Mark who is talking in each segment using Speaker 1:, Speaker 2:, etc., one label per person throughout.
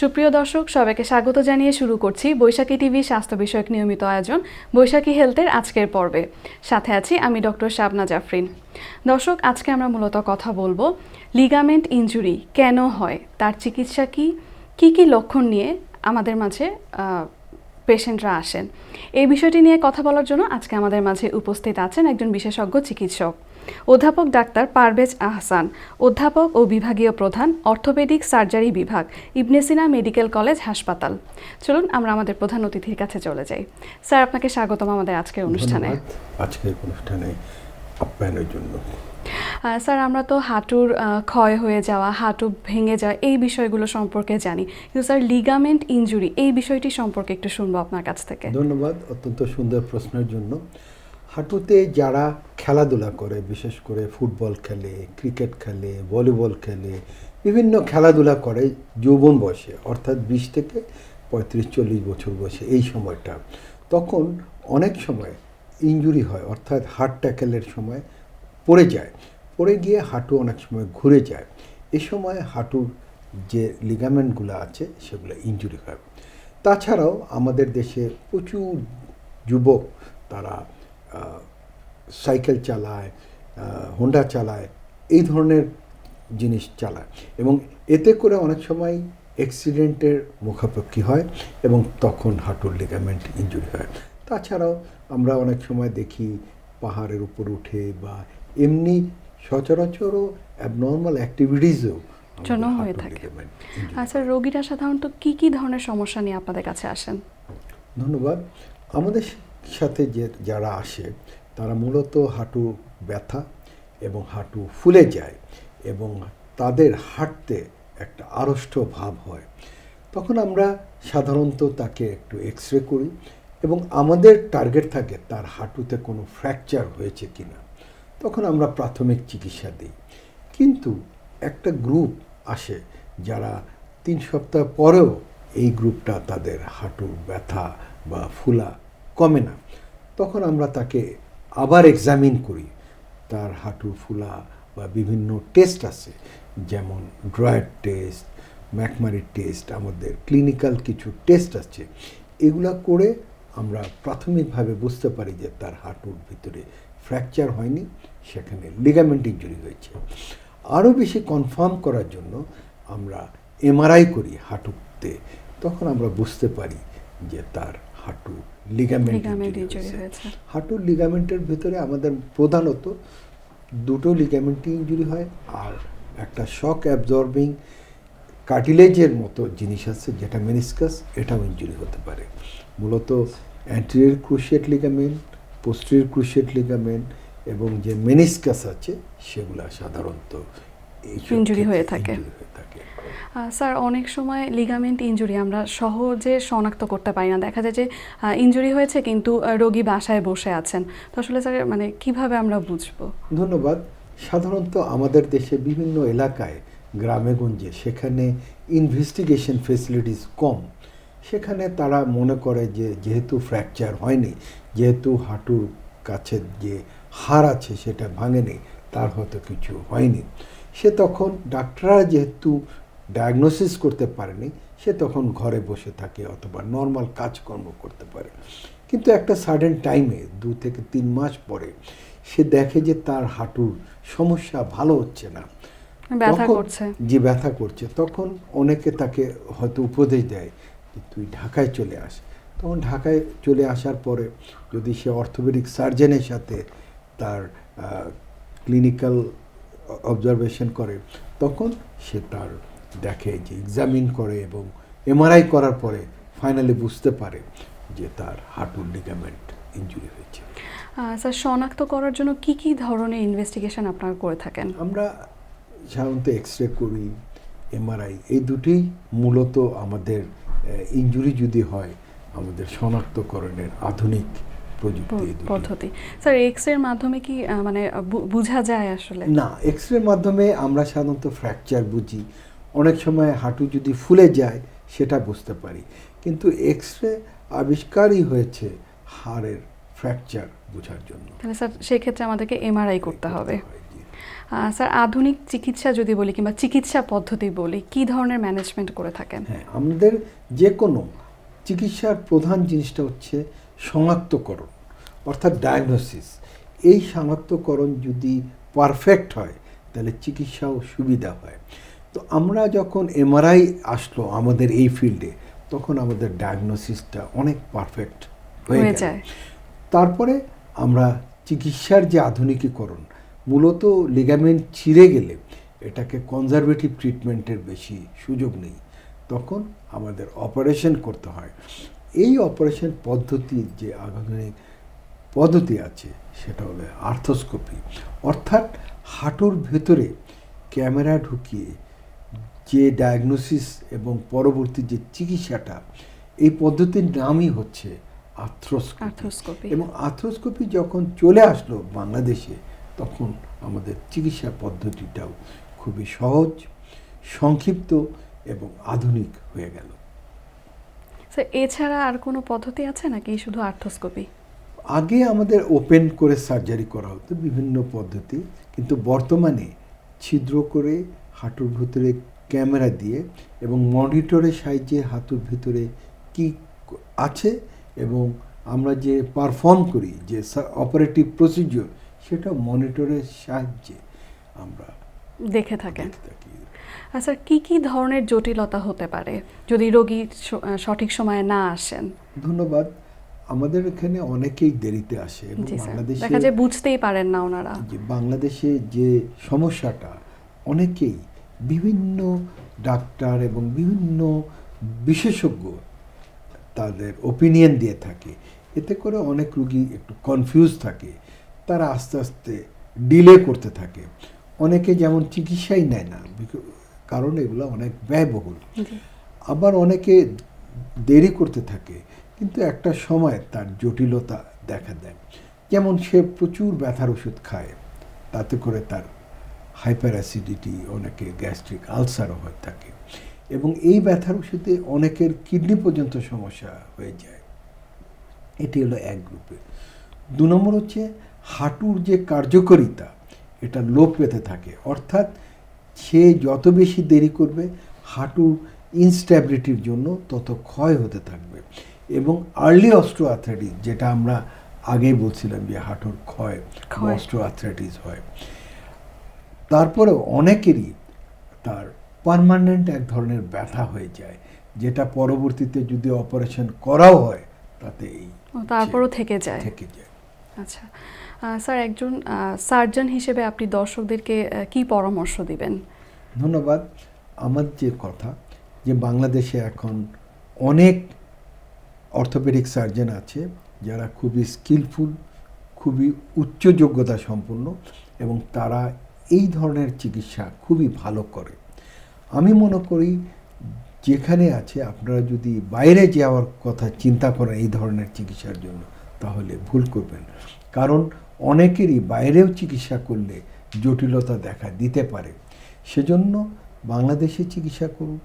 Speaker 1: সুপ্রিয় দর্শক, সবাইকে স্বাগত জানিয়ে শুরু করছি বৈশাখী টিভি স্বাস্থ্য বিষয়ক নিয়মিত আয়োজন, বৈশাখী হেলথের আজকের পর্বে। সাথে আছি আমি ডক্টর শাবনা জাফরিন। দর্শক, আজকে আমরা মূলত কথা বলব লিগামেন্ট ইনজুরি কেন হয়? তার চিকিৎসা কি? কি কি লক্ষণ নিয়ে আমাদের মাঝে পেশেন্টরা আসেন? এই বিষয়টি নিয়ে কথা বলার জন্য আজকে আমাদের মাঝে উপস্থিত আছেন একজন বিশেষজ্ঞ চিকিৎসক। অধ্যাপক ডাক্তার পারভেজ আহসান অধ্যাপক ও বিভাগীয় প্রধান অর্থোপেডিক সার্জারি বিভাগ ইবনেসিনা মেডিকেল কলেজ হাসপাতাল। চলুন আমরা আমাদের প্রধান অতিথির কাছে চলে যাই। স্যার আপনাকে স্বাগতম আমাদের আজকের অনুষ্ঠানে।
Speaker 2: আজকের অনুষ্ঠানে আপ্যায়নের জন্য।
Speaker 1: স্যার আমরা তো হাঁটুর ক্ষয় হয়ে যাওয়া হাঁটু ভেঙে যাওয়া এই বিষয়গুলো সম্পর্কে জানি। কিন্তু স্যার লিগামেন্ট ইনজুরি এই বিষয়টি সম্পর্কে একটু শুনব আপনার কাছ থেকে।
Speaker 2: ধন্যবাদ। অত্যন্ত সুন্দর প্রশ্নের জন্য। হাঁটুতে যারা খেলাধুলা করে, বিশেষ করে ফুটবল খেলে, ক্রিকেট খেলে, ভলিবল খেলে, বিভিন্ন খেলাধুলা করে যৌবন বয়সে, অর্থাৎ বিশ থেকে পঁয়ত্রিশ, চল্লিশ বছর বয়সে এই সময়টা, তখন অনেক সময় ইনজুরি হয়, অর্থাৎ হার্ট ট্যাকেলের সময় পড়ে যায়, পড়ে গিয়ে হাঁটু অনেক সময় ঘুরে যায়। এ সময় হাঁটুর যে লিগামেন্টগুলো আছে, সেগুলো ইনজুরি হয়। তাছাড়াও আমাদের দেশে প্রচুর যুবক, তারা সাইকেল চালায় হোন্ডা চালায় এই ধরনের জিনিস চালায়। এবং এতে করে অনেক সময় অ্যাক্সিডেন্টের মুখাপেক্ষি হয় এবং তখন হাঁটুর লিগামেন্ট ইনজুরি হয়। তাছাড়াও আমরা অনেক সময় দেখি পাহাড়ের উপর উঠে বা এমনি সচরাচরও অ্যাবনর্মাল অ্যাক্টিভিটিসেও
Speaker 1: জন্য হয়ে থাকে। আচ্ছা রোগীরা সাধারণত কি কি ধরনের সমস্যা নিয়ে আপনাদের কাছে আসেন?
Speaker 2: ধন্যবাদ। আমাদের সাথে যে যারা আসে, তারা মূলত হাঁটু ব্যথা এবং হাঁটু ফুলে যায় এবং তাদের হাঁটতে একটা আড়ষ্ট ভাব হয়। তখন আমরা সাধারণত তাকে একটু এক্স রে করি এবং আমাদের টার্গেট থাকে তার হাঁটুতে কোনো ফ্র্যাকচার হয়েছে কি না তখন আমরা প্রাথমিক চিকিৎসা দিই। কিন্তু একটা গ্রুপ আসে যারা তিন সপ্তাহ পরেও এই গ্রুপটা তাদের হাঁটু ব্যথা বা ফুলা কমে না। তখন আমরা তাকে আবার এক্সামিন করি। তার হাঁটু ফুলা বা বিভিন্ন টেস্ট আছে, যেমন ড্রয়ার টেস্ট ম্যাকমারি টেস্ট আমাদের ক্লিনিক্যাল কিছু টেস্ট আছে। এগুলা করে আমরা প্রাথমিকভাবে বুঝতে পারি যে তার হাঁটুর ভিতরে ফ্র্যাকচার হয়নি, সেখানে লিগামেন্ট ইঞ্জুরি হয়েছে। আরও বেশি কনফার্ম করার জন্য আমরা এমআরআই করি হাঁটুতে। তখন আমরা বুঝতে পারি যে তার হাঁটু লিগামেন্ট হয়েছে। হাঁটুর লিগামেন্টের ভিতরে আমাদের প্রধানত দুটো লিগামেন্টই ইঞ্জুরি হয় আর একটা শক অ্যাবজর্বিং কার্টিলেজের মতো জিনিস আছে যেটা মেনিসকাস এটাও ইঞ্জুরি হতে পারে। মূলত anterior cruciate ligament posterior cruciate ligament এবং যে মেনিসকাস আছে সেগুলা সাধারণত
Speaker 1: injury হয়ে থাকে আহ, স্যার, অনেক সময় লিগামেন্ট ইনজুরি আমরা সহজে শনাক্ত করতে পারি না। দেখা যায় যে ইঞ্জুরি হয়েছে কিন্তু রোগী বাসায় বসে আছেন। তো আসলে স্যার মানে কীভাবে আমরা বুঝব?
Speaker 2: ধন্যবাদ। সাধারণত আমাদের দেশে বিভিন্ন এলাকায় গ্রামে গঞ্জে সেখানে ইনভেস্টিগেশন ফেসিলিটিস কম। সেখানে তারা মনে করে যে, যেহেতু ফ্র্যাকচার হয়নি, যেহেতু হাঁটুর কাছে যে হাড় আছে সেটা ভাঙেনি, তার হয়তো কিছু হয়নি। সে তখন ডাক্তাররা যেহেতু ডায়াগনোসিস করতে পারেনি সে তখন ঘরে বসে থাকে অথবা নর্মাল কাজকর্ম করতে পারে। কিন্তু একটা সাডেন টাইমে দু থেকে তিন মাস পরে সে দেখে যে তার হাঁটুর সমস্যা ভালো হচ্ছে না। যে ব্যথা করছে তখন অনেকে তাকে হয়তো উপদেশ দেয় যে তুই ঢাকায় চলে আস। তখন ঢাকায় চলে আসার পরে যদি সে অর্থোপেডিক সার্জনের সাথে তার ক্লিনিক্যাল অবজারভেশন করে তখন সে তার দেখে যে এক্সামিন করে এবং এমআরআই করার পরে ফাইনালি বুঝতে পারে যে তার হাঁটুর লিগামেন্ট ইঞ্জুরি হয়েছে।
Speaker 1: স্যার শনাক্ত করার জন্য কি কি ধরনের ইনভেস্টিগেশন আপনারা করে থাকেন?
Speaker 2: আমরা সাধারণত এক্স রে করি এমআরআই এই দুটি মূলত আমাদের ইনজুরি যদি হয় আমাদের শনাক্তকরণের আধুনিক প্রযুক্তি
Speaker 1: পদ্ধতি। স্যার এক্সের মাধ্যমে কি মানে বোঝা যায় আসলে?
Speaker 2: না এক্স রের মাধ্যমে আমরা সাধারণত ফ্র্যাকচার বুঝি অনেক সময় হাঁটু যদি ফুলে যায় সেটা বুঝতে পারি। কিন্তু এক্স রে আবিষ্কারই হয়েছে হাড়ের ফ্র্যাকচার বোঝার জন্য।
Speaker 1: তাহলে স্যার সেক্ষেত্রে আমাদেরকে এমআরআই করতে হবে। স্যার আধুনিক চিকিৎসা যদি বলি কিংবা চিকিৎসা পদ্ধতি বলি কি ধরনের ম্যানেজমেন্ট করে থাকেন?
Speaker 2: হ্যাঁ আমাদের যে কোনো চিকিৎসার প্রধান জিনিসটা হচ্ছে শনাক্তকরণ অর্থাৎ ডায়াগনোসিস এই শনাক্তকরণ যদি পারফেক্ট হয় তাহলে চিকিৎসাও সুবিধা হয়। তো আমরা যখন এমআরআই আসলো আমাদের এই ফিল্ডে তখন আমাদের ডায়াগনোসিসটা অনেক পারফেক্ট হয়ে
Speaker 1: যায়।
Speaker 2: তারপরে আমরা চিকিৎসার যে আধুনিকীকরণ মূলত লিগামেন্ট ছিঁড়ে গেলে এটাকে কনজারভেটিভ ট্রিটমেন্টের বেশি সুযোগ নেই। তখন আমাদের অপারেশন করতে হয়। এই অপারেশন পদ্ধতির যে আধুনিক পদ্ধতি আছে সেটা হলো আর্থোস্কোপি অর্থাৎ হাঁটুর ভেতরে ক্যামেরা ঢুকিয়ে যে ডায়াগনোসিস এবং পরবর্তী যে চিকিৎসাটা এই পদ্ধতির নামই হচ্ছে আর্থ্রোস্কোপি এবং আর্থ্রোস্কোপি যখন চলে আসলো বাংলাদেশে তখন আমাদের চিকিৎসা পদ্ধতিটাও খুবই সহজ সংক্ষিপ্ত এবং আধুনিক হয়ে গেল।
Speaker 1: স্যার এছাড়া আর কোনো পদ্ধতি আছে নাকি শুধু আর্থোস্কোপি
Speaker 2: আগে আমাদের ওপেন করে সার্জারি করা হতো বিভিন্ন পদ্ধতি কিন্তু বর্তমানে ছিদ্র করে হাঁটুর ভিতরে ক্যামেরা দিয়ে এবং মনিটরের সাহায্যে হাতুর ভিতরে কি আছে এবং আমরা যে পারফর্ম করি যে অপারেটিভ প্রসিডিওর সেটা মনিটরের সাহায্যে আমরা
Speaker 1: দেখে থাকেন। আচ্ছা কি কি ধরনের জটিলতা হতে পারে যদি রোগী সঠিক সময়ে না আসেন?
Speaker 2: ধন্যবাদ। আমাদের এখানে অনেকেই দেরিতে আসে বাংলাদেশে
Speaker 1: দেখা যায় বুঝতেই পারেন না ওনারা।
Speaker 2: যে বাংলাদেশে যে সমস্যাটা অনেকেই বিভিন্ন ডাক্তার এবং বিভিন্ন বিশেষজ্ঞ তাদের ওপিনিয়ন দিয়ে থাকে। এতে করে অনেক রুগী একটু কনফিউজ থাকে। তারা আস্তে আস্তে ডিলে করতে থাকে। অনেকে যেমন চিকিৎসাই নেয় না কারণ এগুলো অনেক ব্যয়বহুল। আবার অনেকে দেরি করতে থাকে কিন্তু একটা সময় তার জটিলতা দেখা দেয়। যেমন সে প্রচুর ব্যথার ওষুধ খায় তাতে করে তার হাইপার অ্যাসিডিটি অনেকে গ্যাস্ট্রিক আলসারও হয়ে থাকে। এবং এই ব্যথার ওষুধে অনেকের কিডনি পর্যন্ত সমস্যা হয়ে যায়। এটি হলো এক গ্রুপে দু নম্বর হচ্ছে হাঁটুর যে কার্যকারিতা এটা লোপ পেতে থাকে। অর্থাৎ সে যত বেশি দেরি করবে হাঁটুর ইনস্ট্যাবিলিটির জন্য তত ক্ষয় হতে থাকবে। এবং আর্লি অস্ট্রোআথ্রাইটিস যেটা আমরা আগেই বলছিলাম যে হাঁটুর ক্ষয়
Speaker 1: ক্ষয়।
Speaker 2: অস্ট্রোআথ্রাইটিস হয়। তারপরে অনেকেরই তার পার্মানেন্ট এক ধরনের ব্যথা হয়ে যায় যেটা পরবর্তীতে যদি অপারেশন করাও হয় তাতে এই
Speaker 1: তারপরও থেকে যায়।
Speaker 2: থেকে যায়।
Speaker 1: আচ্ছা স্যার একজন সার্জন হিসেবে আপনি দর্শকদেরকে কি পরামর্শ দিবেন?
Speaker 2: ধন্যবাদ। আমার যে কথা যে বাংলাদেশে এখন অনেক অর্থোপেডিক সার্জন আছে যারা খুবই স্কিলফুল খুবই উচ্চ যোগ্যতা সম্পন্ন এবং তারা এই ধরনের চিকিৎসা খুবই ভালো করে। আমি মনে করি যেখানে আছে আপনারা যদি বাইরে যাওয়ার কথা চিন্তা করেন এই ধরনের চিকিৎসার জন্য তাহলে ভুল করবেন। কারণ অনেকেরই বাইরেও চিকিৎসা করলে জটিলতা দেখা দিতে পারে। সেজন্য বাংলাদেশে চিকিৎসা করুন।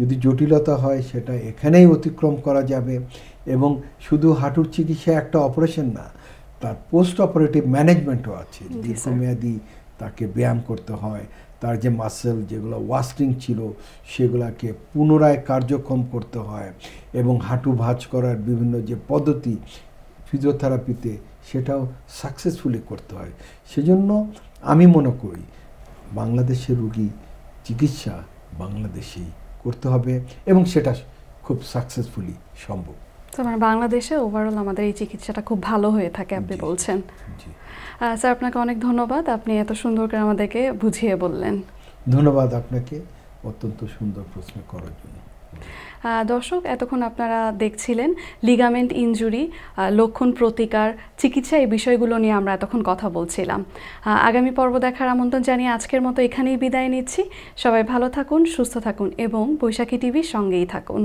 Speaker 2: যদি জটিলতা হয় সেটা এখানেই অতিক্রম করা যাবে এবং শুধু হাঁটুর চিকিৎসা একটা অপারেশন না তার পোস্ট অপারেটিভ ম্যানেজমেন্টও আছে। দীর্ঘমেয়াদী তাকে ব্যায়াম করতে হয়। তার যে মাসেল যেগুলো ওয়াস্টিং ছিল, সেগুলোকে পুনরায় কার্যক্ষম করতে হয় এবং হাঁটু ভাঁজ করার বিভিন্ন যে পদ্ধতি ফিজিওথেরাপিতে সেটাও সাকসেসফুলি করতে হয়। সেজন্য আমি মনে করি বাংলাদেশের রুগী চিকিৎসা বাংলাদেশেই করতে হবে এবং সেটা খুব সাকসেসফুলি সম্ভব।
Speaker 1: তো মানে বাংলাদেশে ওভারঅল আমাদের এই চিকিৎসাটা খুব ভালো হয়ে থাকে আপনি বলছেন। স্যার আপনাকে অনেক ধন্যবাদ। আপনি এত সুন্দর করে আমাদেরকে বুঝিয়ে বললেন।
Speaker 2: ধন্যবাদ আপনাকে। অত্যন্ত সুন্দর প্রশ্ন করার জন্য।
Speaker 1: দর্শক এতক্ষণ আপনারা দেখছিলেন লিগামেন্ট ইনজুরি লক্ষণ প্রতিকার চিকিৎসা এই বিষয়গুলো নিয়ে আমরা এতক্ষণ কথা বলছিলাম। আগামী পর্ব দেখার আমন্ত্রণ জানিয়ে আজকের মতো এখানেই বিদায় নিচ্ছি। সবাই ভালো থাকুন সুস্থ থাকুন এবং বৈশাখী টিভির সঙ্গেই থাকুন।